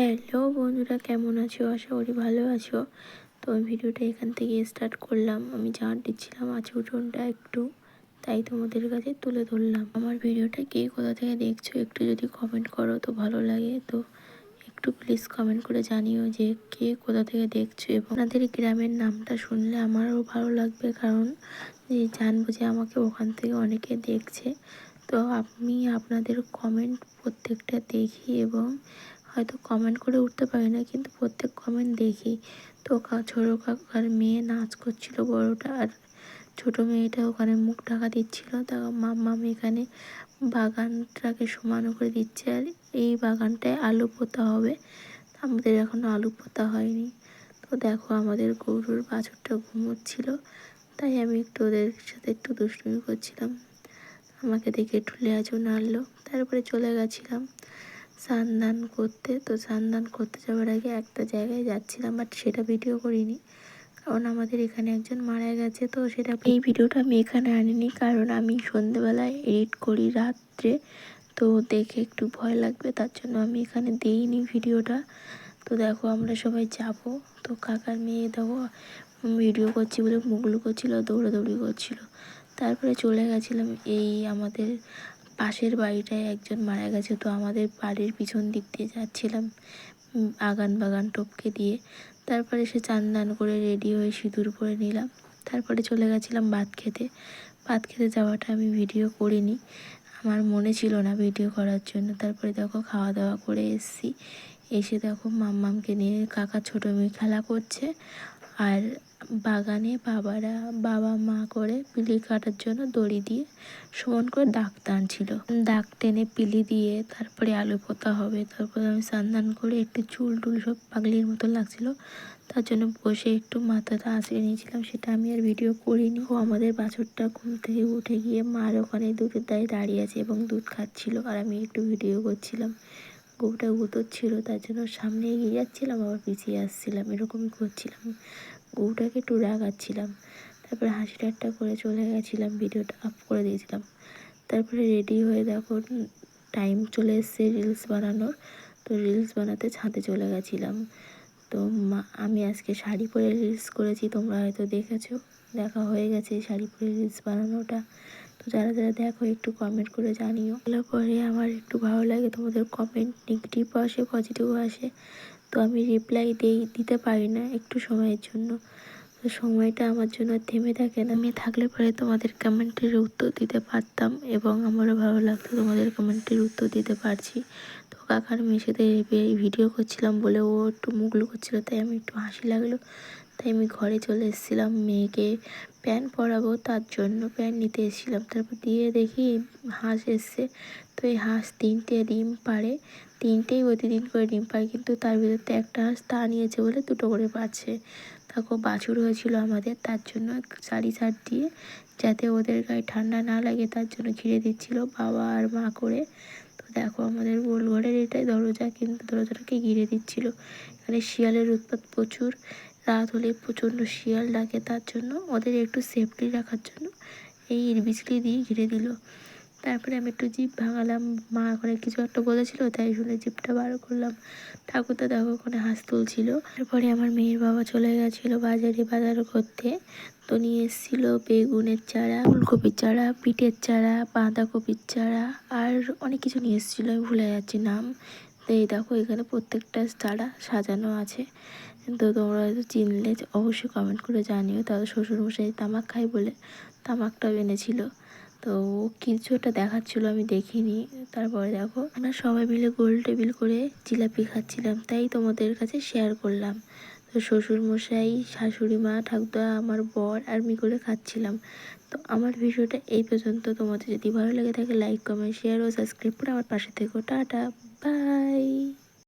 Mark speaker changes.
Speaker 1: Hello বন্ধুরা, কেমন আছো? আশা করি ভালো আছো। তো ভিডিওটা এখান থেকে স্টার্ট করলাম। আমি ঝাঁট দিচ্ছিলাম আছে উঠোনটা একটু, তাই তোমাদের কাছে তুলে ধরলাম। আমার ভিডিওটা কে কোথা থেকে দেখছ একটু যদি কমেন্ট করো তো ভালো লাগে। তো একটু প্লিজ কমেন্ট করে জানিও যে কে কোথা থেকে দেখছ এবং আপনাদের গ্রামের নামটা শুনলে আমারও ভালো লাগবে কারণ যে জানব যে আমাকে ওখান থেকে অনেকে দেখছে। তো আমি আপনাদের কমেন্ট প্রত্যেকটা দেখি এবং হয়তো কমেন্ট করে উঠতে পারি না, কিন্তু প্রত্যেক কমেন্ট দেখি। তো ছোটো কাকার মেয়ে নাচ করছিল, বড়টা আর ছোটো মেয়েটা ওখানে মুখ ঢাকা দিচ্ছিল, তা মাম্মাম এখানে বাগানটাকে সমান করে দিচ্ছে আর এই বাগানটায় আলু পোতা হবে। আমাদের এখনও আলু পোতা হয়নি। তো দেখো আমাদের গরুর বাছুরটা ঘুমোচ্ছিল, তাই আমি একটু ওদের সাথে একটু দুষ্টুমি করছিলাম। আমাকে দেখে একটু লেজও নাড়লো, তারপরে চলে গেছিলাম। স্নান করতে, তো স্নান করতে যাওয়ার আগে একটা জায়গায় যাচ্ছিলাম বাট সেটা ভিডিও করিনি। কারণ আমাদের এখানে একজন মারা গেছে, তো সেটা এই ভিডিওটা আমি এখানে আনিনি, কারণ আমি সন্ধেবেলায় এডিট করি রাত্রে, তো দেখে একটু ভয় লাগবে, তার জন্য আমি এখানে দিইনি ভিডিওটা তো দেখো আমরা সবাই যাব, তো কাকার মেয়ে দেখো ভিডিও করছি বলে মুগলু করছিল, দৌড়াদৌড়ি করছিল। তারপরে চলে গেছিলাম এই আমাদের পাশের বাড়িটায় একজন মারা গেছে, তো আমাদের বাড়ির পিছন দিক দিয়ে যাচ্ছিলাম আগান বাগান টপকে দিয়ে। তারপরে সে চান দান করে রেডি হয়ে সিঁদুর পরে নিলাম। তারপরে চলে গেছিলাম ভাত খেতে। ভাত খেতে যাওয়াটা আমি ভিডিও করিনি। আমার মনে ছিল না ভিডিও করার জন্য। তারপরে দেখো খাওয়া দাওয়া করে এসছি। এসে দেখো মাম্মামকে নিয়ে কাকা ছোটো মেয়ে খেলা করছে। আর বাগানে বাবারা, বাবা মা করে পিলি কাটার জন্য দড়ি দিয়ে সমান করে দাগ টানছিল দাগ টেনে পিলি দিয়ে তারপরে আলু পোতা হবে। তারপরে আমি স্নান করে একটু চুল টুল সব পাগলির মতো লাগছিল। তার জন্য বসে একটু মাথাটা আঁচড়ে নিয়েছিলাম, সেটা আমি আর ভিডিও করিনি। ও আমাদের বাছরটা ঘুম থেকে উঠে গিয়ে মার ওখানে দুধের দায়ে দাঁড়িয়ে আছে এবং দুধ খাচ্ছিল আর আমি একটু ভিডিও করছিলাম। গোটা গরুটা ছিল, তার জন্য সামনে এগিয়ে যাচ্ছিলাম, আবার পিছিয়ে আসছিলাম, এরকমই করছিলাম। গরুটাকে একটু রাগাচ্ছিলাম। তারপরে হাসি ঠাট্টা করে চলে গেছিলাম, ভিডিওটা আপ করে দিয়েছিলাম। তারপরে রেডি হয়ে দেখো টাইম চলে এসছে রিলস বানানোর। তো রিলস বানাতে ছাদে চলে গেছিলাম। তো মা, আমি আজকে শাড়ি পরে রিলস করেছি, তোমরা হয়তো দেখেছ। দেখা হয়ে গেছে শাড়ি পরে রিলস বানানোটা। তো যারা যারা দেখো, একটু কমেন্ট করে জানিও। এগুলো পরে আমার একটু ভালো লাগে, তোমাদের কমেন্ট নেগেটিভও আসে পজিটিভও আসে। তো আমি রিপ্লাই দেই, দিতে পারি না একটু সময়ের জন্য। তো সময়টা আমার জন্য থেমে থাকে না। আমি থাকলে পরে তোমাদের কমেন্টের উত্তর দিতে পারতাম এবং আমারও ভালো লাগতো তোমাদের কমেন্টের উত্তর দিতে পারছি। তো কাকার সাথে ভিডিও করছিলাম বলে ও একটু মুগলু করছিল তাই আমি একটু হাসি লাগল। তাই আমি ঘরে চলে এসেছিলাম, মেয়েকে প্যান্ট পরাবো তার জন্য প্যান্ট নিতে এসেছিলাম। তারপর দিয়ে দেখি হাঁস এসছে। তো এই হাঁস তিনটে ডিম পারে তিনটেই প্রতিদিন করে ডিম পায় কিন্তু তার ভিতরতে একটা হাঁস তা নিয়েছে বলে দুটো করে পাচ্ছে। তাকে বাছুর হয়েছিল আমাদের, তার জন্য সারি সার দিয়ে যাতে ওদের গায়ে ঠান্ডা না লাগে, তার জন্য ঘিরে দিচ্ছিল বাবা আর মা করে। তো দেখো আমাদের গোল ঘরের এটাই দরজা, কিন্তু দরজাটাকে ঘিরে দিচ্ছিল। এখানে শিয়ালের উৎপাত প্রচুর, রাত হলে প্রচণ্ড শিয়াল ডাকে তার জন্য। ওদের একটু সেফটি রাখার জন্য এই বিজলি দিয়ে ঘিরে দিল। তারপরে আমি একটু জিপ ভাঙালাম, মা ওখানে কিছু একটা বলেছিল, তাই শুনে জিপটা বার করলাম। ঠাকুরদা দেখো ওখানে হাঁস তুলছিল। তারপরে আমার মেয়ের বাবা চলে গেছিল বাজারে বাজার করতে। তো নিয়ে এসেছিল বেগুনের চারা, ফুলকপির চারা, পিঠের চারা, বাঁধাকপির চারা, আর অনেক কিছু নিয়ে এসেছিল, আমি ভুলে যাচ্ছি নাম। তো এই দেখো এখানে প্রত্যেকটা চারা সাজানো আছে। তো তোমরা হয়তো চিনলে, অবশ্যই কমেন্ট করে জানিও। তাদের শ্বশুরমশাই তামাক খাই বলে তামাকটাও এনেছিল। তো কিছু একটা দেখাচ্ছিলো, আমি দেখিনি। তারপরে দেখো, আমরা সবাই মিলে গোল টেবিল করে জিলাপি খাচ্ছিলাম। তাই তোমাদের কাছে শেয়ার করলাম। তো শ্বশুরমশাই, শাশুড়ি মা ঠাকুদা আমার বর, আর মি করে খাচ্ছিলাম। তো আমার ভিডিওটা এই পর্যন্ত। তোমাদের যদি ভালো লেগে থাকে লাইক কমেন্ট শেয়ার ও সাবস্ক্রাইব করে আমার পাশে থেকো। Tata bye